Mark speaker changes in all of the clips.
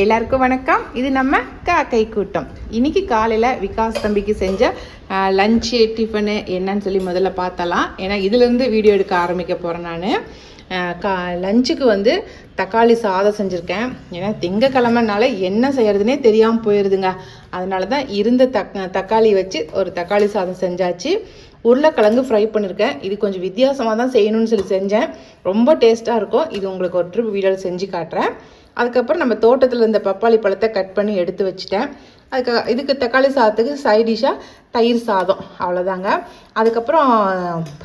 Speaker 1: எல்லாருக்கும் வணக்கம். இது நம்ம காக்கை கூட்டம். இன்னைக்கு காலையில் விகாஸ் தம்பிக்கு செஞ்ச லஞ்சு டிஃபனு என்னன்னு சொல்லி முதல்ல பார்த்தலாம் ஏன்னா இதுலேருந்து வீடியோ எடுக்க ஆரம்பிக்க போகிறேன் நான். கா லஞ்சுக்கு வந்து தக்காளி சாதம் செஞ்சுருக்கேன். ஏன்னா திங்கக்கிழமைனால என்ன செய்யறதுனே தெரியாமல் போயிடுதுங்க அதனால தான் இருந்த தக் தக்காளி வச்சு ஒரு தக்காளி சாதம் செஞ்சாச்சு. உருளைக்கிழங்கு ஃப்ரை பண்ணியிருக்கேன் இது கொஞ்சம் வித்தியாசமாக தான் செய்யணும்னு சொல்லி செஞ்சேன். ரொம்ப டேஸ்ட்டாக இருக்கும். இது உங்களுக்கு ஒரு ட்ரிப் வீடியோவில் செஞ்சு காட்டுறேன். அதுக்கப்புறம் நம்ம தோட்டத்தில் இருந்த பப்பாளி பழத்தை கட் பண்ணி எடுத்து வச்சுட்டேன். அதுக்கு இதுக்கு தக்காளி சாதத்துக்கு சைடிஷாக தயிர் சாதம் அவ்வளோதாங்க அதுக்கப்புறம்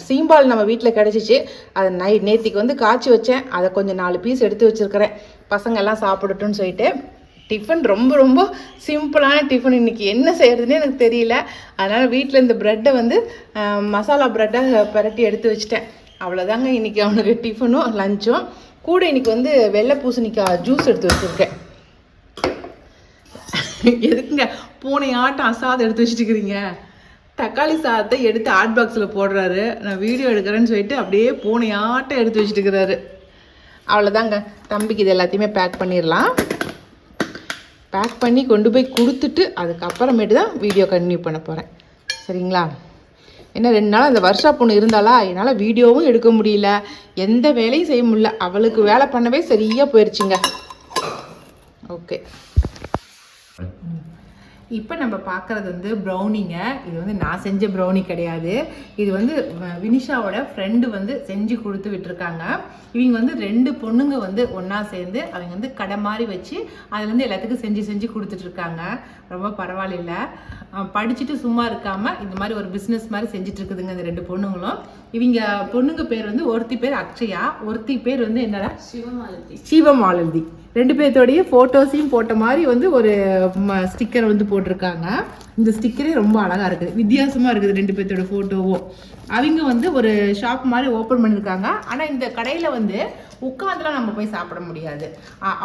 Speaker 1: சீம்பால் நம்ம வீட்டில் கிடச்சிச்சு. அதை நை நேத்திக்கு வந்து காய்ச்சி வச்சேன். அதை கொஞ்சம் நாலு பீஸ் எடுத்து வச்சுருக்கிறேன். பசங்கள்லாம் சாப்பிடட்டும்னு சொல்லிட்டு டிஃபன் ரொம்ப ரொம்ப சிம்பிளான டிஃபன் இன்றைக்கி என்ன செய்கிறதுனே எனக்கு தெரியல. அதனால் வீட்டில் இந்த ப்ரெட்டை வந்து மசாலா ப்ரெட்டை பரட்டி எடுத்து வச்சுட்டேன். அவ்வளோதாங்க இன்றைக்கி அவனுக்கு டிஃபனும் லஞ்சும் கூட இன்னைக்கு வந்து வெள்ளை பூசணிக்காய் ஜூஸ் எடுத்து வச்சுருக்கேன். எதுக்குங்க? பூனை ஆட்டம் அசாதம் எடுத்து வச்சுட்டு இருக்கிறீங்க தக்காளி சாதத்தை எடுத்து ஹாட் பாக்ஸில் போடுறாரு. நான் வீடியோ எடுக்கிறேன்னு சொல்லிட்டு அப்படியே பூனை ஆட்டம் எடுத்து வச்சுட்டு இருக்கிறாரு அவ்வளோதாங்க தம்பிக்கு இது எல்லாத்தையுமே பேக் பண்ணிடலாம். பேக் பண்ணி கொண்டு போய் கொடுத்துட்டு அதுக்கப்புறமேட்டு தான் வீடியோ கண்டினியூ பண்ண போகிறேன் சரிங்களா? ஏன்னா ரெண்டு நாள் அந்த வருஷா பொண்ணு இருந்தாலா? என்னால் வீடியோவும் எடுக்க முடியல. எந்த வேலையும் செய்ய முடியல. அவளுக்கு வேலை பண்ணவே சரியாக போயிடுச்சுங்க ஓகே இப்போ நம்ம பார்க்குறது வந்து ப்ரௌனிங்க இது வந்து நான் செஞ்ச ப்ரௌனி கிடையாது. இது வந்து வினிஷாவோட ஃப்ரெண்டு வந்து செஞ்சு கொடுத்து விட்டுருக்காங்க. இவங்க வந்து ரெண்டு பொண்ணுங்க வந்து ஒன்றா சேர்ந்து அவங்க வந்து கடை மாதிரி வச்சு அதில் வந்து எல்லாத்துக்கும் செஞ்சு செஞ்சு கொடுத்துட்ருக்காங்க ரொம்ப பரவாயில்ல படிச்சுட்டு சும்மா இருக்காமல் இந்த மாதிரி ஒரு பிஸ்னஸ் மாதிரி செஞ்சுட்டு இருக்குதுங்க இந்த ரெண்டு பொண்ணுங்களும். இவங்க பொண்ணுங்க பேர் வந்து ஒருத்தி பேர் அக்ஷயா. ஒருத்தி பேர் வந்து என்னடா?
Speaker 2: சிவமாலதி.
Speaker 1: சிவமாலதி. ரெண்டு பேர்த்தோடைய ஃபோட்டோஸையும் போட்ட மாதிரி வந்து ஒரு ஸ்டிக்கர் வந்து போட்டிருக்காங்க. இந்த ஸ்டிக்கரே ரொம்ப அழகாக இருக்குது. வித்தியாசமாக இருக்குது ரெண்டு பேர்த்தோட ஃபோட்டோவும் அவங்க வந்து ஒரு ஷாப் மாதிரி ஓப்பன் பண்ணியிருக்காங்க ஆனால் இந்த கடையில் வந்து உட்காந்துலாம் நம்ம போய் சாப்பிட முடியாது.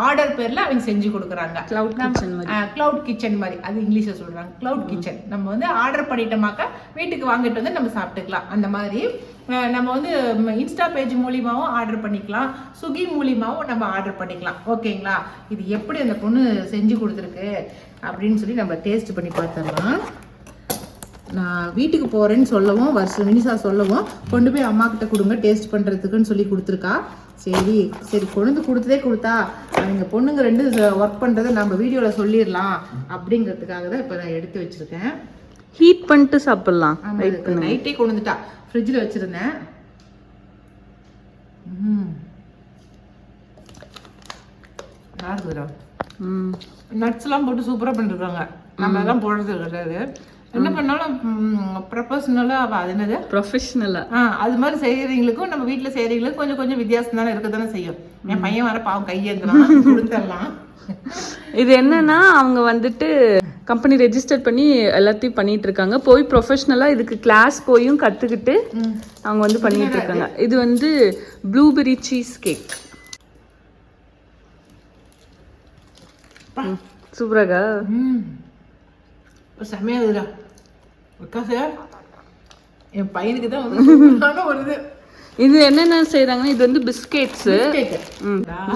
Speaker 1: ஆர்டர் பேரில் அவங்க செஞ்சு கொடுக்குறாங்க.
Speaker 2: Kitchen மாதிரி.
Speaker 1: க்ளவுட் கிச்சன் மாதிரி. அது இங்கிலீஷில் சொல்கிறாங்க க்ளவுட் கிச்சன் நம்ம வந்து ஆர்டர் பண்ணிட்டோமாக்கா வீட்டுக்கு வாங்கிட்டு வந்து நம்ம சாப்பிட்டுக்கலாம். அந்த மாதிரி நம்ம வந்து இன்ஸ்டா பேஜ் மூலியமாகவும் ஆர்டர் பண்ணிக்கலாம். ஸ்விக்கி மூலியமாகவும் நம்ம ஆர்டர் பண்ணிக்கலாம். ஓகேங்களா இது எப்படி அந்த பொண்ணு செஞ்சு கொடுத்துருக்கு அப்படின்னு சொல்லி நம்ம டேஸ்ட் பண்ணி பார்த்துடலாம். நான் வீட்டுக்கு போகிறேன்னு சொல்லவும் வருஷம் மினிசா சொல்லவும் கொண்டு போய் அம்மா கிட்ட கொடுங்க டேஸ்ட் பண்ணுறதுக்குன்னு சொல்லி கொடுத்துருக்கா. சரி சரி கொண்டு வந்து கொடுத்ததே கொடுத்தா அவங்க பொண்ணுங்க ரெண்டு ஒர்க் பண்ணுறதை நம்ம வீடியோவில் சொல்லிடலாம் அப்படிங்கிறதுக்காக தான் இப்போ நான் எடுத்து வச்சுருக்கேன்.
Speaker 2: ஹீட் பண்ணிட்டு சாப்பிடலாம்.
Speaker 1: நைட்டே கொண்டு வந்துட்டா. ஃப்ரிட்ஜில் வச்சுருந்தேன். நட்ஸ்லாம் போட்டு சூப்பராக பண்ணிருக்காங்க. நம்ம எல்லாம் போடுறது கிடையாது. என்ன பண்ணாலும் ப்ரொஃபஷனலாக அது என்னது?
Speaker 2: ப்ரொஃபஷ்னலா
Speaker 1: ஆ. அது மாதிரி செய்யறவங்களுக்கும் நம்ம வீட்டில் செய்யறவங்களுக்கும் கொஞ்சம் கொஞ்சம் வித்தியாசம் தானே இருக்க தானே செய்யும். என் பையன் வர பாவம் கையேந்துறான் கொடுத்துடலாம்
Speaker 2: இது என்னன்னா அவங்க வந்துட்டு கம்பெனி ரெஜிஸ்டர் பண்ணி எல்லாத்தையும் பண்ணிட்டு இருக்காங்க. போய் ப்ரொஃபஷ்னலா இதுக்கு கிளாஸ் போயும் கத்துக்கிட்டு அவங்க வந்து பண்ணிட்டு இருக்காங்க. இது? வந்து ப்ளூபெரி சீஸ் கேக் சூப்பராகா
Speaker 1: ம். விக்காசு என் பையனுக்கு தான் வந்து ஒரு இது.
Speaker 2: இது என்னென்ன செய்றாங்கன்னா இது வந்து பிஸ்கெட்ஸ்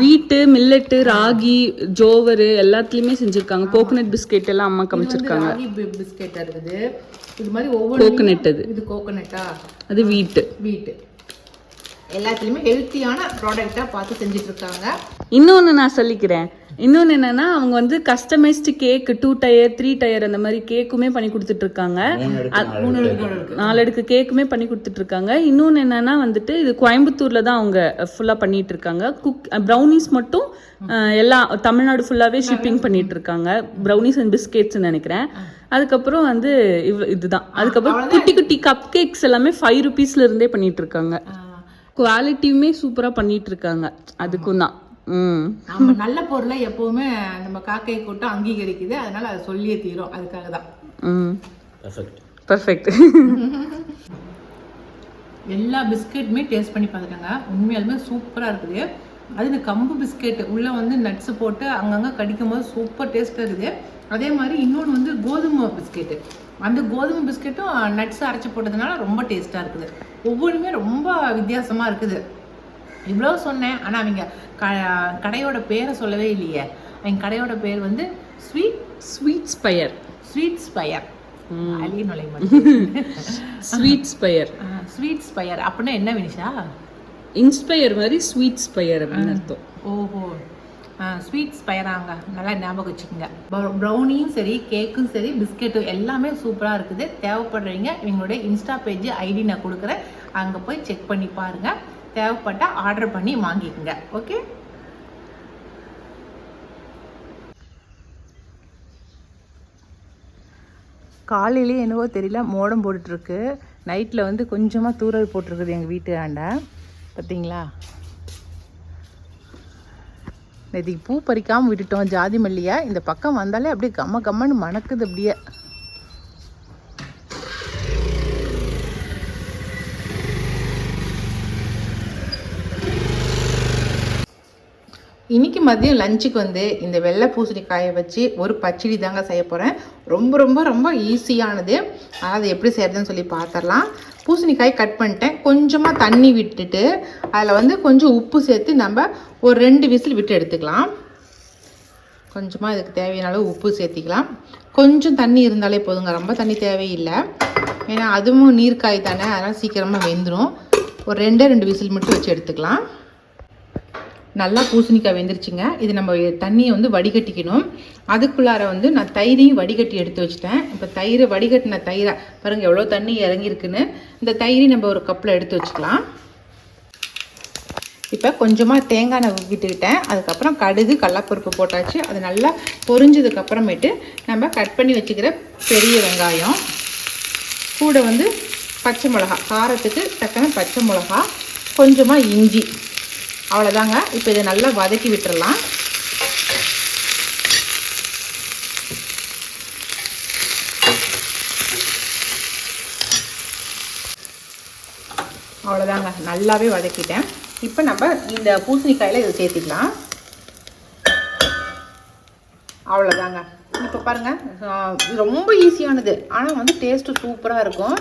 Speaker 2: வீட்டு மில்லட்டு ராகி ஜோவரு எல்லாத்துலயுமே செஞ்சிருக்காங்க. கோகனட் பிஸ்கெட் எல்லாம் அம்மா காமிச்சிருக்காங்க.
Speaker 1: ராகி பிஸ்கெட் இருக்குது. இது மாதிரி ஒவ்வொரு
Speaker 2: கோகனட் அது
Speaker 1: இது கோகனட்டா
Speaker 2: அது வீட்டு.
Speaker 1: வீட்டு. எல்லாத்துலேயுமே ஹெல்த்தியான ப்ராடக்டாக பார்த்து செஞ்சுட்டு இருக்காங்க
Speaker 2: இன்னொன்னு நான் சொல்லிக்கிறேன். இன்னொன்னு என்னன்னா அவங்க வந்து customised cake two tier three tier அந்த மாதிரி கேக்குமே பண்ணி கொடுத்துட்டு இருக்காங்க நாலு அடுக்கு கேக்குமே பண்ணி கொடுத்துட்டு இருக்காங்க இன்னொன்னு என்னன்னா வந்துட்டு இது கோயம்புத்தூர்ல தான் அவங்க ஃபுல்லா பண்ணிட்டு இருக்காங்க குக் ப்ரௌனிஸ் மட்டும் எல்லா தமிழ்நாடு ஃபுல்லாவே ஷிப்பிங் பண்ணிட்டு இருக்காங்க ப்ரௌனிஸ் அண்ட் பிஸ்கெட்ஸ் நினைக்கிறேன். அதுக்கப்புறம் வந்து இவ் இதுதான். அதுக்கப்புறம் குட்டி குட்டி கப் கேக்ஸ் எல்லாமே ஃபைவ் ருபீஸ்ல இருந்தே பண்ணிட்டு இருக்காங்க குவாலிட்டியுமே சூப்பரா பண்ணிட்டு இருக்காங்க அதுக்கும் தான் ம்.
Speaker 1: நம்ம நல்ல பொருளை எப்பவுமே நம்ம காக்கை கூட்டம் அங்கீகரிக்குது. அதனால அதை சொல்லியே தீரும். அதுக்காக தான்
Speaker 2: ம் பர்ஃபெக்ட்
Speaker 1: எல்லா பிஸ்கெட்டுமே டேஸ்ட் பண்ணி பார்த்துட்டாங்க உண்மையாலுமே சூப்பராக இருக்குது. அது இந்த கம்பு பிஸ்கெட் உள்ளே வந்து நட்ஸ் போட்டு அங்கங்கே கடிக்கும் போது சூப்பர் டேஸ்ட்டாக இருக்குது. அதே மாதிரி இன்னொன்று வந்து கோதுமை பிஸ்கெட்டு. அந்த கோதுமை பிஸ்கெட்டும் நட்ஸ் அரைச்சி போட்டதுனால ரொம்ப டேஸ்ட்டாக இருக்குது. ஒவ்வொன்றுமே ரொம்ப வித்தியாசமாக இருக்குது. இவ்வளோ சொன்னேன் ஆனால் அவங்க க கடையோட பேரை சொல்லவே இல்லையே. எங்கள் கடையோட பேர் வந்து sweet
Speaker 2: sweet spire
Speaker 1: sweet spire அழி நுழை
Speaker 2: ஸ்வீட் ஸ்பயர்
Speaker 1: ஸ்வீட் ஸ்பயர் அப்படின்னா என்ன வினிஷா?
Speaker 2: இன்ஸ்பயர் மாதிரி ஸ்வீட் ஸ்பயர் அப்படின்னு அர்த்தம்.
Speaker 1: ஓஹோ. ஸ்வீட்ஸ் பயிராங்க. நல்லா ஞாபகம் வச்சுக்கோங்க. ப்ரௌனியும் சரி கேக்கும் சரி பிஸ்கெட்டும் எல்லாமே சூப்பராக இருக்குது. தேவைப்படுறீங்க இவங்களுடைய இன்ஸ்டா பேஜ் ஐடி நான் கொடுக்குறேன். அங்கே போய் செக் பண்ணி பாருங்கள் தேவைப்பட்டால் ஆர்டர் பண்ணி வாங்கிக்கோங்க. ஓகே காலையிலேயே என்னவோ தெரியல மோடம் போட்டுட்ருக்கு நைட்டில் வந்து கொஞ்சமாக தூரல் போட்டிருக்குது எங்கள் வீட்டு ஆண்டை. பார்த்தீங்களா நேற்றுக்கு பூ பறிக்காமல் விட்டுட்டோம் ஜாதி மல்லியை இந்த பக்கம் வந்தாலே அப்படியே கம்ம கம்மன்னு மணக்குது அப்படியே. இன்னைக்கு மதியம் லஞ்சுக்கு வந்து இந்த வெள்ளை பூசணிக்காயை வச்சு ஒரு பச்சடி தாங்க செய்ய போகிறேன் ரொம்ப ரொம்ப ரொம்ப ஈஸியானது அதை எப்படி செய்யறதுன்னு சொல்லி பார்த்துடலாம். பூசணிக்காய் கட் பண்ணிட்டேன். கொஞ்சமாக தண்ணி விட்டுட்டு அதில் வந்து கொஞ்சம் உப்பு சேர்த்து நம்ம ஒரு ரெண்டு விசில் விட்டு எடுத்துக்கலாம். கொஞ்சமாக இதுக்கு தேவையான அளவு உப்பு சேர்த்திக்கலாம். கொஞ்சம் தண்ணி இருந்தாலே போதுங்க. ரொம்ப தண்ணி தேவையில்லை. ஏன்னா அதுவும் நீர்க்காய் தானே. அதனால் சீக்கிரமாக வெந்துடும் ஒரு ரெண்டே ரெண்டு விசில் மட்டும் வச்சு எடுத்துக்கலாம். நல்லா பூசணிக்காய் வெந்துருச்சுங்க. இது நம்ம தண்ணியை வந்து வடிகட்டிக்கணும். அதுக்குள்ளார வந்து நான் தயிரையும் வடிகட்டி எடுத்து வச்சுட்டேன். இப்போ தயிரை வடிகட்டின தயிரை பாருங்கள் எவ்வளோ தண்ணி இறங்கியிருக்குன்னு. இந்த தயிரை நம்ம ஒரு கப்பில் எடுத்து வச்சுக்கலாம். இப்போ கொஞ்சமாக தேங்காய் எண்ணெய் விட்டுக்கிட்டேன். அதுக்கப்புறம் கடுகு கடலப்பருப்பு போட்டாச்சு. அது நல்லா பொரிஞ்சதுக்கப்புறமேட்டு நம்ம கட் பண்ணி வச்சுக்கிற பெரிய வெங்காயம். கூட வந்து பச்சை மிளகா காரத்துக்கு தக்கன பச்சை மிளகா கொஞ்சமாக இஞ்சி. அவ்வளோதாங்க இப்போ இதை நல்லா வதக்கி விட்டுடலாம் அவ்வளோதாங்க நல்லாவே வதக்கிட்டேன். இப்போ நம்ம இந்த பூசணிக்காயில் இதை சேர்த்திக்கலாம். அவ்வளோதாங்க இப்போ பாருங்கள் இது ரொம்ப ஈஸியானது ஆனால் வந்து டேஸ்ட்டு சூப்பராக இருக்கும்.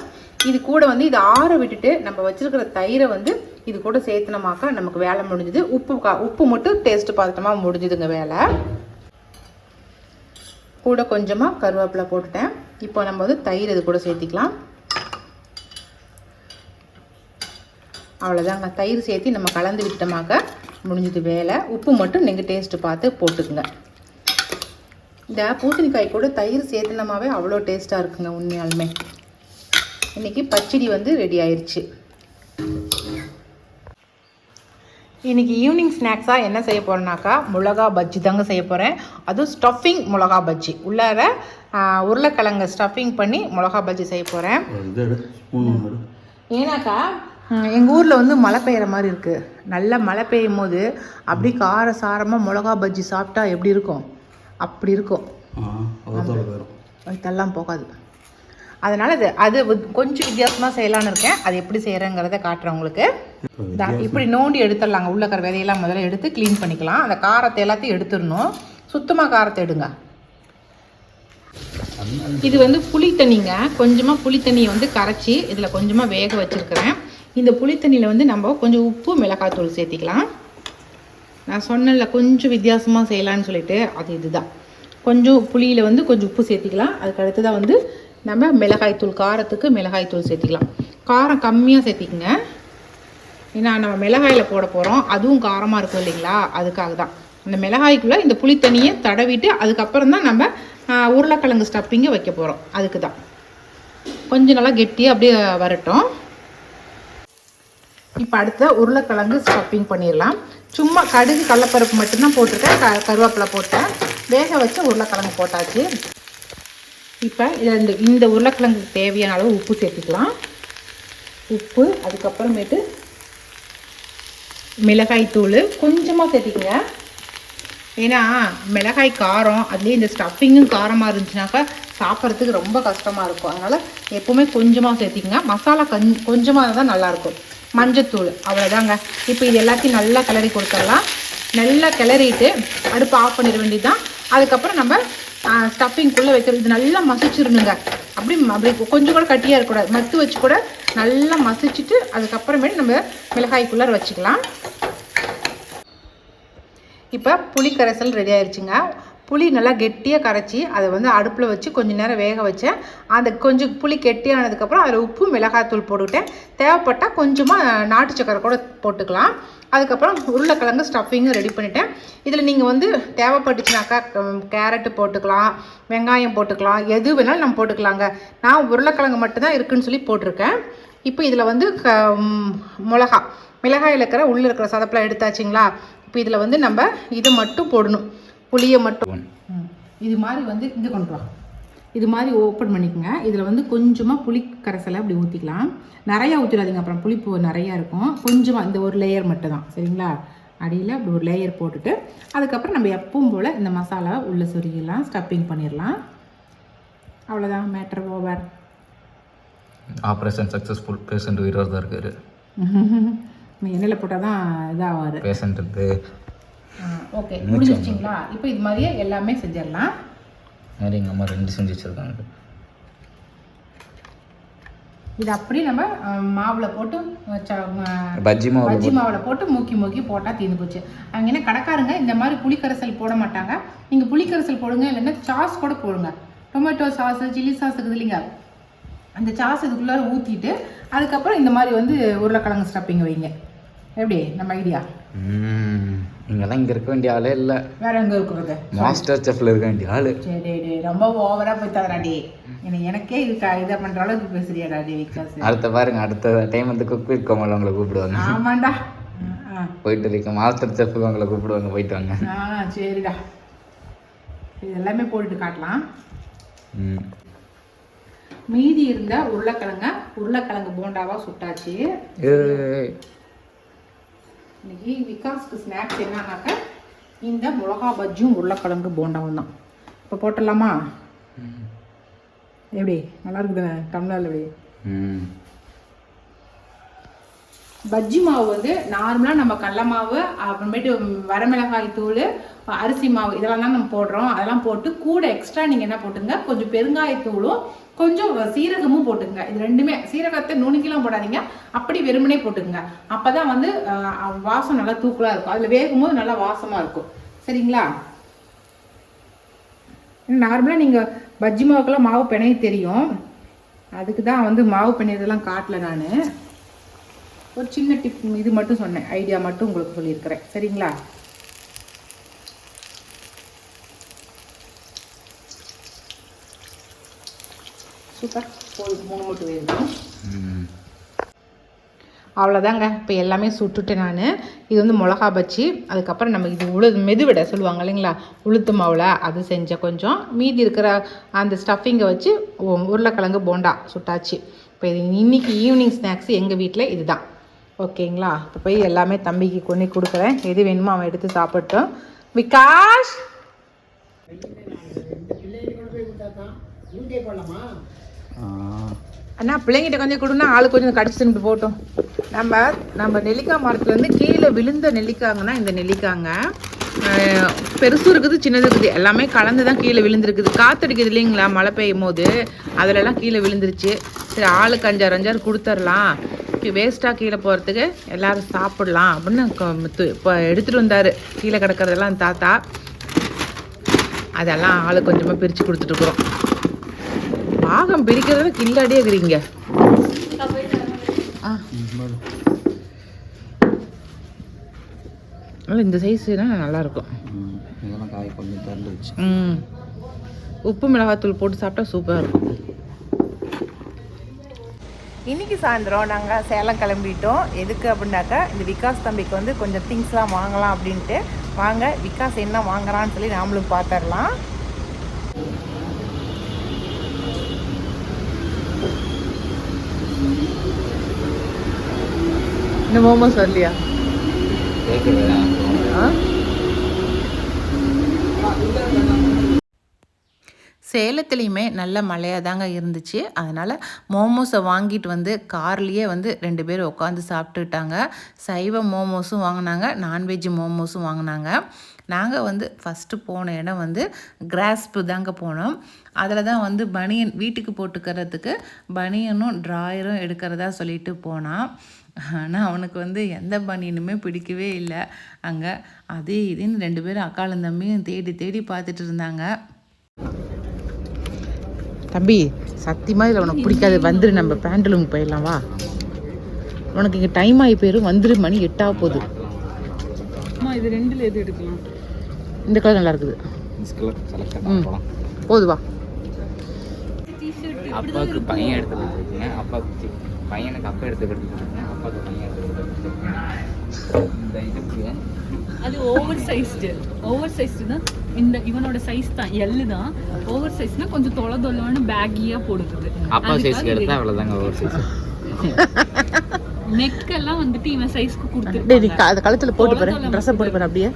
Speaker 1: இது கூட வந்து இதை ஆற விட்டுட்டு நம்ம வச்சுருக்கிற தயிரை வந்து இது கூட சேர்த்துனமாக்கா நமக்கு வேலை முடிஞ்சுது. உப்பு கா உப்பு மட்டும் டேஸ்ட்டு பார்த்தோமா முடிஞ்சுதுங்க வேலை. கூட கொஞ்சமாக கருவேப்பிலை போட்டுட்டேன். இப்போ நம்ம வந்து தயிர் இது கூட சேர்த்திக்கலாம். அவ்வளோதாங்க தயிர் சேர்த்து நம்ம கலந்து விட்டோமாக்க முடிஞ்சது வேலை. உப்பு மட்டும் நீங்கள் டேஸ்ட்டு பார்த்து போட்டுக்குங்க. இந்த பூசணிக்காய் கூட தயிர் சேர்த்துனமாவே அவ்வளோ டேஸ்ட்டாக இருக்குங்க உண்மையாலுமே. இன்றைக்கி பச்சடி வந்து ரெடி ஆயிடுச்சு இன்னைக்கு ஈவினிங் ஸ்நாக்ஸாக என்ன செய்ய போகிறேன்னாக்கா மிளகா பஜ்ஜி தாங்க செய்ய போகிறேன் அதுவும் ஸ்டஃபிங் மிளகா பஜ்ஜி. உள்ளார உருளைக்கிழங்கு ஸ்டஃபிங் பண்ணி மிளகா பஜ்ஜி செய்ய போகிறேன் ஏன்னாக்கா எங்கள் ஊரில் வந்து மழை பெய்கிற மாதிரி இருக்குது நல்லா மழை பெய்யும் போது அப்படி கார சாரமாக மிளகா பஜ்ஜி சாப்பிட்டா எப்படி இருக்கும்? அப்படி இருக்கும். வயிற்றெல்லாம் போகாது. அதனால் அது அது கொஞ்சம் வித்தியாசமாக செய்யலான்னு இருக்கேன். அது எப்படி செய்கிறேங்கிறத காட்டுறேன் உங்களுக்கு. இப்படி நோண்டி எடுத்துடலாங்க உள்ள இருக்கிற விதையெல்லாம் முதல்ல எடுத்து க்ளீன் பண்ணிக்கலாம். அந்த காரத்தை எல்லாத்தையும் எடுத்துடணும். சுத்தமாக காரத்தை எடுங்க. இது வந்து புளி தண்ணிங்க. கொஞ்சமாக புளி தண்ணியை வந்து கரைச்சி இதில் கொஞ்சமாக வேக வச்சுருக்கிறேன். இந்த புளி தண்ணியில் வந்து நம்ம கொஞ்சம் உப்பு மிளகாத்தூள் சேர்த்திக்கலாம். நான் சொன்னேன்ல கொஞ்சம் வித்தியாசமாக செய்யலான்னு சொல்லிட்டு அது இதுதான். கொஞ்சம் புளியில் வந்து கொஞ்சம் உப்பு சேர்த்திக்கலாம். அதுக்கு அடுத்ததாக வந்து நம்ம மிளகாய்த்தூள் காரத்துக்கு மிளகாய்த்தூள் சேர்த்திக்கலாம். காரம் கம்மியாக சேர்த்திக்கங்க. ஏன்னா நம்ம மிளகாயில் போட போகிறோம் அதுவும் காரமாக இருக்கும் இல்லைங்களா? அதுக்காக தான். அந்த மிளகாய்க்குள்ளே இந்த புளி தண்ணியை தடவிட்டு அதுக்கப்புறம் தான் நம்ம உருளைக்கிழங்கு ஸ்டப்பிங்கை வைக்க போகிறோம் அதுக்கு தான். கொஞ்சம் நல்லா கெட்டியாக அப்படியே வரட்டும். இப்போ அடுத்த உருளைக்கிழங்கு ஸ்டப்பிங் பண்ணிடலாம். சும்மா கடுகு கடலப்பருப்பு மட்டும்தான் போட்டிருக்கேன். க கருவேப்பிலை போட்டேன். வேக வச்சு உருளைக்கிழங்கு போட்டாச்சு. இப்போ இதில் இந்த இந்த உருளைக்கிழங்குக்கு தேவையான அளவு உப்பு சேர்த்துக்கலாம். உப்பு அதுக்கப்புறமேட்டு மிளகாய் தூள் கொஞ்சமாக சேர்த்திக்கங்க. ஏன்னா மிளகாய் காரம் அதுலேயே இந்த ஸ்டஃபிங்கும் காரமாக இருந்துச்சுனாக்கா சாப்பிட்றதுக்கு ரொம்ப கஷ்டமாக இருக்கும். அதனால் எப்போவுமே கொஞ்சமாக சேர்த்திக்கங்க. மசாலா கஞ் கொஞ்சமாக தான் நல்லாயிருக்கும் மஞ்சத்தூள் அவ்வளோதாங்க இப்போ இது எல்லாத்தையும் நல்லா கிளறி கொடுத்துடலாம். நல்லா கிளறிட்டு அடுப்பு ஆஃப் பண்ணிட வேண்டியதுதான். அதுக்கப்புறம் நம்ம ஸ்டஃபிங்குள்ளே வைக்கிறது. இது நல்லா மசிச்சிடணுங்க. அப்படி அப்படி கொஞ்சம் கூட கட்டியாக இருக்கக்கூடாது. மத்து வச்சு கூட நல்லா மசிச்சுட்டு அதுக்கப்புறமேட்டு நம்ம மிளகாய்க்குள்ளார வச்சுக்கலாம். இப்போ புளிக்கரைசல் ரெடி ஆயிடுச்சுங்க புளி நல்லா கெட்டியாக கரைச்சி அதை வந்து அடுப்பில் வச்சு கொஞ்சம் நேரம் வேக வச்சேன். அந்த கொஞ்சம் புளி கெட்டியானதுக்கப்புறம் அதில் உப்பு மிளகாத்தூள் போட்டுக்கிட்டேன். தேவைப்பட்டால் கொஞ்சமாக நாட்டு சக்கரை கூட போட்டுக்கலாம். அதுக்கப்புறம் உருளைக்கிழங்கு ஸ்டஃபிங்கும் ரெடி பண்ணிட்டேன். இதில் நீங்கள் வந்து தேவைப்பட்டுச்சுனாக்கா கேரட்டு போட்டுக்கலாம் வெங்காயம் போட்டுக்கலாம் எது வேணாலும் நம்ம போட்டுக்கலாங்க. நான் உருளைக்கிழங்கு மட்டும்தான் இருக்குன்னு சொல்லி போட்டிருக்கேன். இப்போ இதில் வந்து க மிளகா மிளகாயில் இருக்கிற உள்ளே இருக்கிற சதப்பெலாம் எடுத்தாச்சிங்களா? இப்போ இதில் வந்து நம்ம இதை மட்டும் போடணும். புளியை மட்டும். இது மாதிரி வந்து இங்கே கொண்டு வா. இது மாதிரி ஓப்பன் பண்ணிக்கோங்க. இதில் வந்து கொஞ்சமாக புளி கரைசலை அப்படி ஊற்றிக்கலாம் நிறையா ஊற்றிடாதீங்க அப்புறம் புளிப்பு நிறையா இருக்கும். கொஞ்சமாக இந்த ஒரு லேயர் மட்டும் தான் சரிங்களா? அடியில் அப்படி ஒரு லேயர் போட்டுட்டு அதுக்கப்புறம் நம்ம எப்பவும் போல் இந்த மசாலாவை உள்ளே சொருகிடலாம். ஸ்டப்பிங் பண்ணிடலாம். அவ்வளோதான் matter over
Speaker 3: operation successful patient உயிரோடு தான் இருக்காரு.
Speaker 1: எண்ணெயில் போட்டால் தான் இதாகாது
Speaker 3: பேஷண்ட் இருந்து
Speaker 1: ஓகே முடிஞ்சிருச்சிங்களா? இப்போ இது மாதிரியே எல்லாமே செஞ்சிடலாம்.
Speaker 3: மாதிரி எங்கள் அம்மா ரெண்டு செஞ்சு வச்சுருக்காங்க.
Speaker 1: இது அப்படியே நம்ம மாவுல போட்டு
Speaker 3: பஜ்ஜி மாவு
Speaker 1: பஜ்ஜி மாவில் போட்டு மூக்கி மூக்கி போட்டால் தீர்ந்து போச்சு. அவங்க என்ன கடைக்காரங்க இந்த மாதிரி புளிக்கரைசல் போட மாட்டாங்க. நீங்கள் புளிக்கரைசல் போடுங்க இல்லைன்னா சாஸ் கூட போடுங்க. டொமேட்டோ சாஸ் சில்லி சாஸ் இருக்குது இல்லைங்க. அந்த சாஸ் இதுக்குள்ளார ஊற்றிட்டு அதுக்கப்புறம் இந்த மாதிரி வந்து உருளைக்கிழங்கு ஸ்டப்பிங் வைங்க. எப்படி? நம்ம ஐடியா
Speaker 3: இங்கெல்லாம் இங்கே இருக்க வேண்டிய ஆளே இல்லை.
Speaker 1: வேற எங்கே இருக்கிறது?
Speaker 3: மாஸ்டர் செஃப்ல இருக்க வேண்டிய ஆள்.
Speaker 1: சரி ரொம்ப ஓவராக போய் தவறாடி எனக்கு இது பண்ணுற அளவுக்கு பேசுறியாடா டி விகாஸ்
Speaker 3: அடுத்த பாருங்க அடுத்த டைம் வந்து குக் வித் கோமல் உங்களை கூப்பிடுவாங்க.
Speaker 1: ஆமாண்டா.
Speaker 3: போயிட்டு இருக்க மாஸ்டர் செஃப் உங்களை கூப்பிடுவாங்க போயிட்டு வாங்க.
Speaker 1: ஆ சரிடா. இது எல்லாமே போட்டுட்டு காட்டலாம். மீதி இருந்த உருளைக்கிழங்க உருளைக்கிழங்கு போண்டாவா சுட்டாச்சு.
Speaker 3: ஏய்.
Speaker 1: இன்னைக்கு விகாஸ்க்கு ஸ்நாக்ஸ் என்னன்னாக்கா இந்த மிளகா பஜ்ஜியும் உருளைக்கிழங்கு போண்டாவும் தான். இப்போ போட்டுடலாமா? எப்படி? நல்லா இருக்குதுண்ணே டம்ளர்ல எப்படி. பஜ்ஜி மாவு வந்து நார்மலாக நம்ம கடல மாவு அப்புறமேட்டு வரமிளகாய் தூள் அரிசி மாவு இதெல்லாம் தான் நம்ம போடுறோம். அதெல்லாம் போட்டு கூட எக்ஸ்ட்ரா நீங்கள் என்ன போட்டுங்க கொஞ்சம் பெருங்காயத்தூளும் கொஞ்சம் சீரகமும் போட்டுங்க இது ரெண்டுமே சீரகத்தை நுணுக்கிலாம் போடாதீங்க. அப்படி வெறுமனே போட்டுங்க அப்போ தான் வந்து வாசம் நல்லா தூக்கலாக இருக்கும். அதில் வேகும்போது நல்லா வாசமாக இருக்கும். சரிங்களா? நார்மலாக நீங்கள் பஜ்ஜி மாவுக்கெல்லாம் மாவு பிணைய தெரியும். அதுக்கு தான் வந்து மாவு பிணையதெல்லாம் காட்டல நான். ஒரு சின்ன டிப் இது மட்டும் சொன்னேன். ஐடியா மட்டும் உங்களுக்கு சொல்லியிருக்கிறேன். சரிங்களா? சூப்பர் போதும் மூணு மட்டும் வேணும்
Speaker 3: ம்.
Speaker 1: அவ்வளோதாங்க. இப்போ எல்லாமே சுட்டுட்டேன் நான். இது வந்து மிளகா பச்சி அதுக்கப்புறம் நம்ம இது உழு மெதுவடை சொல்லுவாங்க இல்லைங்களா? உளுத்து மாவில் அது செஞ்ச கொஞ்சம். மீதி இருக்கிற அந்த ஸ்டஃபிங்கை வச்சு உருளைக்கிழங்கு போண்டா சுட்டாச்சு. இப்போ இது இன்னைக்கு ஈவினிங் ஸ்நாக்ஸ் எங்கள் வீட்டில் இதுதான். ஓகேங்களா? இப்போ போய் எல்லாமே தம்பிக்கு கொண்டு கொடுக்குறேன். எது வேணுமோ அவன் எடுத்து சாப்பிட்டோம் விகாஷ். அண்ணா பிள்ளைங்கிட்ட கொஞ்சம் கொடுன்னா ஆளு கொஞ்சம் கடிச்சு போட்டோம். நம்ம நம்ம நெல்லிக்காய் மரத்துலேருந்து கீழே விழுந்த நெல்லிக்காங்கன்னா இந்த நெல்லிக்காங்க பெருசும் இருக்குது சின்னது இருக்குது. எல்லாமே கலந்து தான் கீழே விழுந்துருக்குது. காத்தடிக்குது இல்லைங்களா மழை பெய்யும் போது அதிலெல்லாம் கீழே விழுந்துருச்சு. சரி ஆளுக்கு அஞ்சாறு அஞ்சாறு கொடுத்துர்லாம். வேஸ்ட்டாக கீழே போகிறதுக்கு எல்லோரும் சாப்பிடலாம் அப்படின்னு இப்போ எடுத்துகிட்டு வந்தார். கீழே கிடக்கிறதெல்லாம் தாத்தா. அதெல்லாம் ஆளு கொஞ்சமாக பிரித்து கொடுத்துட்ருக்குறோம் பாகம் பிரிக்கிறத கில்லாடியே இருக்கிறீங்க. இந்த சைஸ்னா நல்லா இருக்கும்.
Speaker 3: ம். இதெல்லாம் காய் கொஞ்சம் திறந்துருச்சு.
Speaker 1: ம். உப்பு மிளகாத்தூள் போட்டு சாப்பிட்டா சூப்பராக இருக்கும் இன்னைக்கு சாயந்தரம் நாங்கள் சேலம் கிளம்பிட்டோம். எதுக்கு அப்படின்னாக்கா இந்த விகாஸ் தம்பிக்கு வந்து கொஞ்சம் திங்ஸ்லாம் வாங்கலாம் அப்படின்ட்டு. வாங்க விகாஸ் என்ன வாங்குறான்னு சொல்லி நாமளும் பார்த்துடலாம் இந்த மோமோஸ் வரலையா சேலத்துலேயுமே நல்ல மழையாக தாங்க இருந்துச்சு. அதனால் மோமோஸை வாங்கிட்டு வந்து கார்லேயே வந்து ரெண்டு பேரும் உட்காந்து சாப்பிட்டுட்டாங்க. சைவ மோமோஸும் வாங்கினாங்க நான்வெஜ் மோமோஸும் வாங்கினாங்க. நாங்கள் வந்து ஃபஸ்ட்டு போன இடம் வந்து கிராஸ்ப்பு தாங்க போனோம். அதில் தான் வந்து பனியன் வீட்டுக்கு போட்டுக்கிறதுக்கு பனியனும் ட்ராயரும் எடுக்கிறதா சொல்லிட்டு போனான். ஆனால் அவனுக்கு வந்து எந்த பனியனுமே பிடிக்கவே இல்லை. அங்கே அதே இதுன்னு ரெண்டு பேரும் அக்காலும் தம்பியும் தேடி தேடி பார்த்துட்டு இருந்தாங்க. தம்பி சத்தியமாக இதில் உனக்கு பிடிக்காது. வந்துரு நம்ம பேண்டலூம் போயிடலாம் வா. உனக்கு இங்கே டைம் ஆகி போயிடும் வந்துரு மணி எட்டாக போகுது.
Speaker 2: அம்மா இது ரெண்டுல எது எடுக்கலாம்?
Speaker 1: இந்த கலர் நல்லா இருக்குது.
Speaker 3: செலக்ட்
Speaker 1: ம்.
Speaker 3: போகலாம்
Speaker 1: போது வா.
Speaker 3: அப்பாவுக்கு பையன் எடுத்து கொடுத்துருக்குங்க அப்பாவுக்கு பையனுக்கு அப்பா எடுத்து கொடுத்துருக்குங்க அப்பாவுக்கு பையன் எடுத்து கொடுத்துருக்குங்க இந்த இதுக்கு
Speaker 2: அது ஓவர் சைஸ்டு ஓவர் சைஸ்டுனா இந்த இவனோட சைஸ் தான். எல்லு தான். ஓவர் சைஸ்னா கொஞ்சம் தொலை தொலைவான பேக்கியா போடுறது.
Speaker 3: அப்பா சைஸ்க்கு எடுத்தா அவ்வளோதாங்க ஒரு சைஸ்
Speaker 2: நெக் எல்லாம் வந்துட்டு இவன் சைஸ்க்கு
Speaker 1: டேய் நீ
Speaker 2: கொடுத்துருப்பாங்க
Speaker 1: க- அதை கழுத்தில் போட்டு பாரு. ட்ரெஸ்ஸை போட்டு பாரு அப்படியே.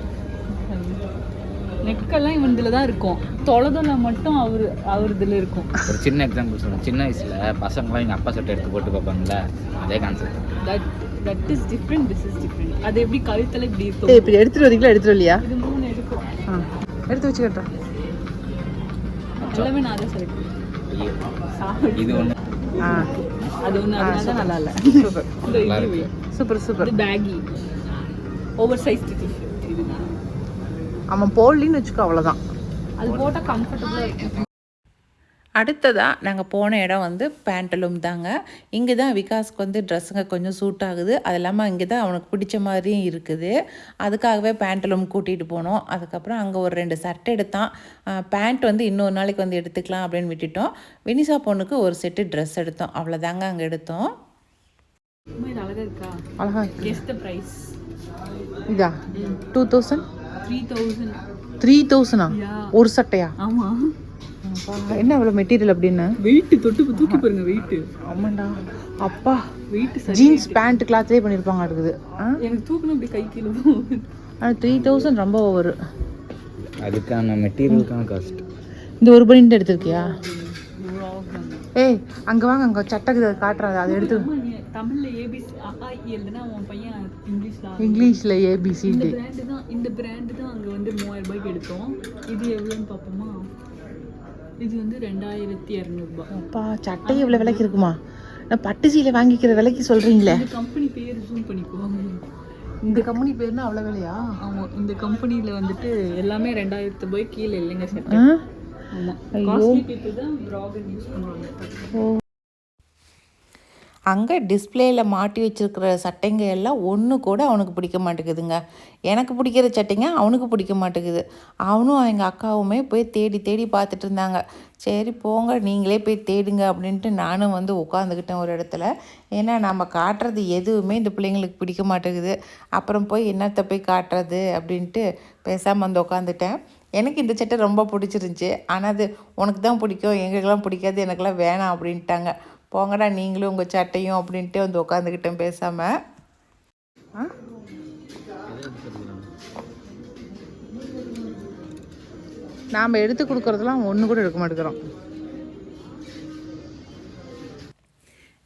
Speaker 2: நெக் எல்லாம் இவன் இதுல தான் இருக்கும். தொலை தொலை மட்டும் அவரு அவர் இதுல இருக்கும்.
Speaker 3: ஒரு சின்ன எக்ஸாம்பிள் சொல்றேன். சின்ன வயசுல பசங்களாம் எங்கள் அப்பா சட்டை எடுத்து போட்டு பார்ப்பாங்கல்ல அதே concept
Speaker 2: that that is different this is different அது எப்படி கழுத்துல இப்படி
Speaker 1: ஏய்
Speaker 2: இருக்கும்
Speaker 1: இப்படி எடுத்துட்டு வரீங்களா எடுத்துட்டு வரலையா?
Speaker 2: இது மூணு எடுக்கும்.
Speaker 1: ஆ. எடுத்து வச்சுக்கட்டா
Speaker 2: எல்லாமே நான் தான் சொல்லிட்டேன்
Speaker 3: இது ஒன்று
Speaker 1: ஆ.
Speaker 2: அது ஒண்ணு அதனால தான் நல்லா இல்ல
Speaker 1: சூப்பர். Super super.
Speaker 2: இது பேகி ஓவர் சைஸ்
Speaker 1: அவன் போடலின்னு வச்சுக்கோ அவ்வளோதான்
Speaker 2: அது போட்டா கம்ஃபர்டபுளா இருக்கும்.
Speaker 1: அடுத்ததாக நாங்கள் போன இடம் வந்து பேண்டலூம் தாங்க. இங்கே தான் விகாஸ்க்கு வந்து ட்ரெஸ்ஸுங்க கொஞ்சம் சூட் ஆகுது. அது இல்லாமல் இங்கே தான் அவனுக்கு பிடிச்ச மாதிரியும் இருக்குது. அதுக்காகவே பேண்டலூம் கூட்டிகிட்டு போனோம். அதுக்கப்புறம் அங்கே ஒரு ரெண்டு சட்டை எடுத்தான். பேண்ட் வந்து இன்னொரு நாளைக்கு வந்து எடுத்துக்கலாம் அப்படின்னு விட்டுட்டோம். வினிசா பொண்ணுக்கு ஒரு செட்டு ட்ரெஸ் எடுத்தோம். அவ்வளோதாங்க அங்கே எடுத்தோம்.
Speaker 2: அழகா இருக்கா?
Speaker 1: அழகா
Speaker 2: பிரைஸ்
Speaker 1: இதா? Two thousand
Speaker 2: three thousand
Speaker 1: three தௌசண்டா ஒரு சட்டையா?
Speaker 2: ஆமா.
Speaker 1: என்ன அவ்வளோ மெட்டீரியல் அப்படின்னு?
Speaker 2: வெயிட் தொட்டு தூக்கி பாருங்க வெயிட்
Speaker 1: ஆமாண்டா. அப்பா
Speaker 2: வெயிட் சரி
Speaker 1: ஜீன்ஸ் பேண்ட் கிளாத்லேயே பண்ணியிருப்பாங்க இருக்குது ஆ?
Speaker 2: எனக்கு தூக்கணும் அப்படி கை கீழே.
Speaker 1: ஆனால் த்ரீ தௌசண்ட் ரொம்ப ஓவர்
Speaker 3: அதுக்கான மெட்டீரியலுக்கான காஸ்ட்
Speaker 1: இந்த ஒரு பனிட்டு எடுத்திருக்கியா. ஏய் அங்கே வாங்க அங்கே சட்டக்கு காட்டுறாது அதை எடுத்து
Speaker 2: அம்மா, நீ தமிழ்ல ஏபிசி அஹா எழுதுனா உன் பையன் இங்கிலீஷ்ல
Speaker 1: ஏபிசிடி
Speaker 2: பிராண்டு தான் இந்த பிராண்டு தான் அங்க வந்து மூவாயிரம் ரூபாய்க்கு எடுத்தோம். இது எவ்வளோன்னு பார்ப்போமா? இது வந்து ரெண்டாயிரத்தி இரநூறுபா
Speaker 1: அப்பா சட்டை இவ்வளோ விலைக்கு இருக்குமா? நான் பட்டு சீலை வாங்கிக்கிற விலைக்கு சொல்கிறீங்களே
Speaker 2: இந்த கம்பெனி பேர் ஜூம் பண்ணிக்கோ.
Speaker 1: இந்த கம்பெனி பேர்னா அவ்வளோ விலையா?
Speaker 2: ஆமா இந்த கம்பெனில வந்துட்டு எல்லாமே ரெண்டாயிரத்து ரூபாய் கீழே இல்லைங்க சார்
Speaker 1: ஆ?
Speaker 2: ஆமா.
Speaker 1: ஐயோ.
Speaker 2: காஸ்ட்லி பீப்புள் தான் ப்ராகன் யூஸ் பண்ணுவாங்க.
Speaker 1: அங்கே டிஸ்பிளேயில் மாட்டி வச்சிருக்கிற சட்டைங்க எல்லாம் ஒன்று கூட அவனுக்கு பிடிக்க மாட்டேங்குதுங்க. எனக்கு பிடிக்கிற சட்டைங்க அவனுக்கு பிடிக்க மாட்டேங்குது. அவனும் எங்கள் அக்காவுமே போய் தேடி தேடி பார்த்துட்டு இருந்தாங்க. சரி போங்க நீங்களே போய் தேடுங்க அப்படின்ட்டு நானும் வந்து உட்காந்துக்கிட்டேன் ஒரு இடத்துல. ஏன்னா நம்ம காட்டுறது எதுவுமே இந்த பிள்ளைங்களுக்கு பிடிக்க மாட்டேங்குது. அப்புறம் போய் என்னத்தை போய் காட்டுறது அப்படின்ட்டு பேசாமல் வந்து உட்காந்துட்டேன் எனக்கு இந்த சட்டை ரொம்ப பிடிச்சிருந்துச்சி. ஆனால் அது உனக்கு தான் பிடிக்கும் எங்களுக்கெல்லாம் பிடிக்காது எனக்கெல்லாம் வேணாம் அப்படின்ட்டாங்க. போங்கடா நீங்களும் உங்கள் சட்டையும் அப்படின்ட்டு வந்து உட்காந்துக்கிட்டேன் பேசாமல் நாம் எடுத்து கொடுக்குறதெல்லாம் ஒன்று கூட எடுக்க மாட்டேங்கிறோம்.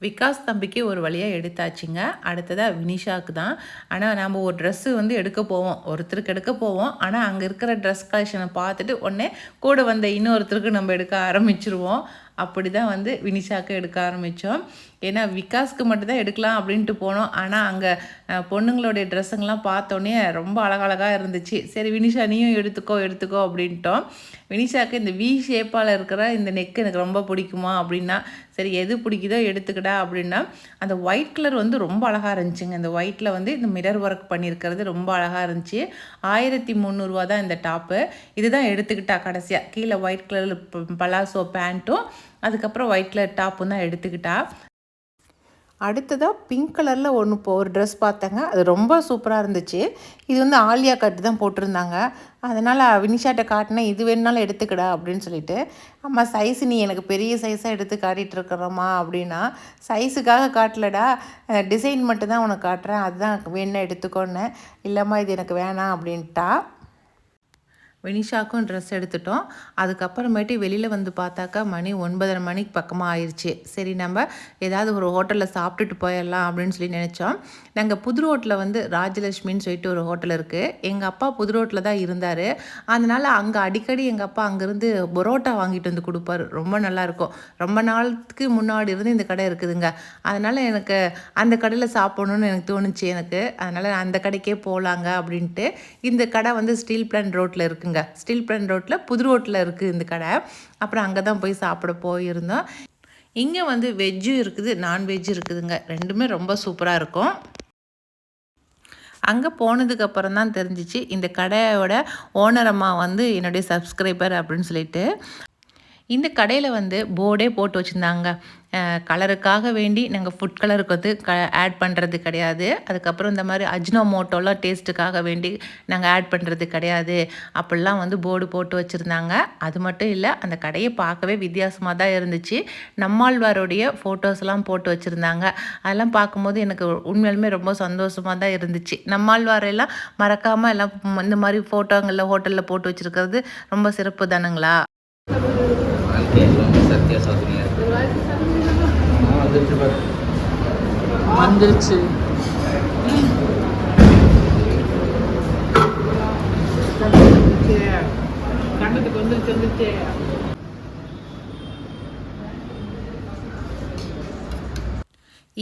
Speaker 1: விகாஸ் தம்பிக்கு ஒரு வழியாக எடுத்தாச்சுங்க. அடுத்ததாக வினிஷாவுக்கு தான். ஆனால் நம்ம ஒரு ட்ரெஸ்ஸு வந்து எடுக்க போவோம். ஒருத்தருக்கு எடுக்க போவோம். ஆனால் அங்கே இருக்கிற ட்ரெஸ் கலெக்ஷனை பார்த்துட்டு உடனே கூட வந்த இன்னொருத்தருக்கு நம்ம எடுக்க ஆரம்பிச்சிருவோம். அப்படி தான் வந்து வினிஷாவுக்கு எடுக்க ஆரம்பித்தோம் ஏன்னா விகாஸ்க்கு மட்டும்தான் எடுக்கலாம் அப்படின்ட்டு போனோம். ஆனால் அங்கே பொண்ணுங்களுடைய ட்ரெஸ்ஸுங்கெல்லாம் பார்த்தோன்னே ரொம்ப அழகழகாக இருந்துச்சு. சரி வினிஷா நீயும் எடுத்துக்கோ எடுத்துக்கோ அப்படின்ட்டோம். வினிஷாவுக்கு இந்த வி ஷேப்பால் இருக்கிற இந்த நெக் எனக்கு ரொம்ப பிடிக்குமா அப்படின்னா சரி எது பிடிக்குதோ எடுத்துக்கிடா அப்படின்னா அந்த ஒயிட் கலர் வந்து ரொம்ப அழகாக இருந்துச்சுங்க. இந்த ஒயிட்டில் வந்து இந்த மிரர் ஒர்க் பண்ணியிருக்கிறது ரொம்ப அழகாக இருந்துச்சு. ஆயிரத்தி முந்நூறுரூவா தான் இந்த டாப்பு இதுதான் எடுத்துக்கிட்டா கடைசியாக கீழே ஒயிட் கலர் பலாசோ பேண்ட்டும் அதுக்கப்புறம் ஒயிட் கலர் டாப்பும் தான் எடுத்துக்கிட்டா. அடுத்ததாக பிங்க் கலரில் ஒன்று இப்போ ஒரு ட்ரெஸ் பார்த்தேங்க. அது ரொம்ப சூப்பராக இருந்துச்சு. இது வந்து ஆலியா கட்டு தான் போட்டிருந்தாங்க. அதனால் வினிஷாட்ட காட்டினேன் இது வேணுனாலும் எடுத்துக்கடா அப்படின்னு சொல்லிட்டு அம்மா சைஸ் நீ எனக்கு பெரிய சைஸாக எடுத்து காட்டிகிட்டு இருக்கிறோம்மா அப்படின்னா சைஸுக்காக காட்டலடா. டிசைன் மட்டும் தான் உனக்கு காட்டுறேன். அதுதான் வேணா எடுத்துக்கோன்னு. இல்லைம்மா இது எனக்கு வேணாம் அப்படின்ட்டா. வினிஷாக்கும் ட்ரெஸ் எடுத்துட்டோம். அதுக்கப்புறமேட்டு வெளியில் வந்து பார்த்தாக்கா மணி ஒன்பதரை மணிக்கு பக்கமாக ஆயிடுச்சு சரி நம்ம ஏதாவது ஒரு ஹோட்டலில் சாப்பிட்டுட்டு போயிடலாம் அப்படின்னு சொல்லி நினச்சோம். நாங்கள் புது ரோட்டில் வந்து ராஜலட்சுமின்னு சொல்லிட்டு ஒரு ஹோட்டல் இருக்குது எங்கள் அப்பா புது ரோட்டில் தான் இருந்தார். அதனால் அங்கே அடிக்கடி எங்கள் அப்பா அங்கேருந்து பரோட்டா வாங்கிட்டு வந்து கொடுப்பாரு. ரொம்ப நல்லாயிருக்கும் ரொம்ப நாளுக்கு முன்னாடி இருந்து இந்த கடை இருக்குதுங்க. அதனால் எனக்கு அந்த கடையில் சாப்பிடணும்னு எனக்கு தோணுச்சு எனக்கு. அதனால் அந்த கடைக்கே போகலாங்க அப்படின்ட்டு இந்த கடை வந்து ஸ்டீல் பிளான் ரோட்டில் இருக்குங்க. ஸ்டீல் பிளான் ரோட்டில் புது ரோட்டில் இருக்குது இந்த கடை. அப்புறம் அங்கே தான் போய் சாப்பிட போயிருந்தோம். இங்கே வந்து வெஜ்ஜும் இருக்குது நான்வெஜ்ஜும் இருக்குதுங்க. ரெண்டுமே ரொம்ப சூப்பராக இருக்கும். அங்கே போனதுக்கப்புறம் தான் தெரிஞ்சிச்சு இந்த கடையோட ஓனர் அம்மா வந்து என்னுடைய சப்ஸ்கிரைபர் அப்படின்னு சொல்லிட்டு. இந்த கடையில் வந்து போர்டே போட்டு வச்சுருந்தாங்க. கலருக்காக வேண்டி நாங்கள் ஃபுட் கலருக்கு வந்து க ஆட் பண்ணுறது கிடையாது. அதுக்கப்புறம் இந்த மாதிரி அஜ்னோமோட்டோலாம் டேஸ்ட்டுக்காக வேண்டி நாங்கள் ஆட் பண்ணுறது கிடையாது. அப்படிலாம் வந்து போர்டு போட்டு வச்சுருந்தாங்க. அது மட்டும் இல்லை அந்த கடையை பார்க்கவே வித்தியாசமாக தான் இருந்துச்சு. நம்மாழ்வாருடைய ஃபோட்டோஸ்லாம் போட்டு வச்சுருந்தாங்க. அதெல்லாம் பார்க்கும்போது எனக்கு உண்மையிலுமே ரொம்ப சந்தோஷமாக தான் இருந்துச்சு. நம்மாழ்வாரெல்லாம் மறக்காமல் எல்லாம் இந்த மாதிரி ஃபோட்டோங்களில் ஹோட்டலில் போட்டு வச்சுருக்கிறது ரொம்ப சிறப்பு தானுங்களா?
Speaker 3: வாழ்க்கை சத்திய சோதனையாக இருக்குது
Speaker 4: வந்துருச்சு. பாரு
Speaker 2: வந்துருச்சு.
Speaker 1: கண்ணத்துக்கு வந்துருச்சு வந்துருச்சு.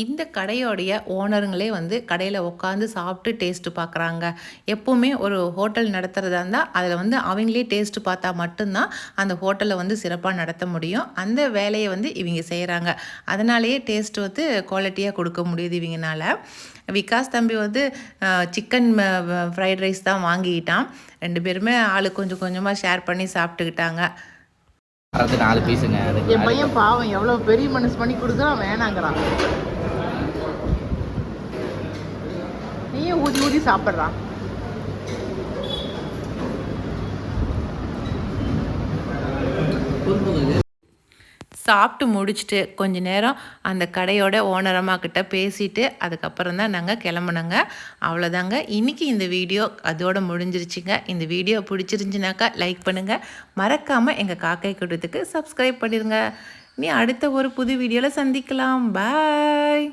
Speaker 1: இந்த கடையோடைய ஓனருங்களே வந்து கடையில் உட்காந்து சாப்பிட்டு டேஸ்ட்டு பார்க்குறாங்க எப்போவுமே ஒரு ஹோட்டல் நடத்துகிறதா இருந்தால் அதில் வந்து அவங்களே டேஸ்ட்டு பார்த்தா மட்டும்தான் அந்த ஹோட்டலை வந்து சிறப்பாக நடத்த முடியும். அந்த வேலையை வந்து இவங்க செய்கிறாங்க அதனாலேயே டேஸ்ட் வந்து குவாலிட்டியாக கொடுக்க முடியுது இவங்கனால. விகாஸ் தம்பி வந்து சிக்கன் ஃப்ரைட் ரைஸ் தான் வாங்கிக்கிட்டான். ரெண்டு பேருமே ஆளு கொஞ்சம் கொஞ்சமாக ஷேர் பண்ணி சாப்பிட்டுக்கிட்டாங்க.
Speaker 3: அறுபத்தி நாலு பீஸுங்க.
Speaker 1: என் பையன் பாவம் எவ்வளோ பெரிய மனசு பண்ணி கொடுக்குறான் வேணாங்கிறான். நீயும் ஊதி ஊதி சாப்பிட்றான். சாப்பிட்டு முடிச்சுட்டு கொஞ்ச நேரம் அந்த கடையோட ஓனரம்மா கிட்ட பேசிட்டு அதுக்கப்புறம் தான் நாங்கள் கிளம்புனோங்க. அவ்வளோதாங்க இன்றைக்கி இந்த வீடியோ அதோட முடிஞ்சிருச்சுங்க. இந்த வீடியோ பிடிச்சிருந்துச்சுனாக்கா லைக் பண்ணுங்கள் மறக்காமல் எங்கள் காக்கை கூட்டத்துக்கு சப்ஸ்கிரைப் பண்ணிடுங்க நீ அடுத்த ஒரு புது வீடியோவில் சந்திக்கலாம். பாய்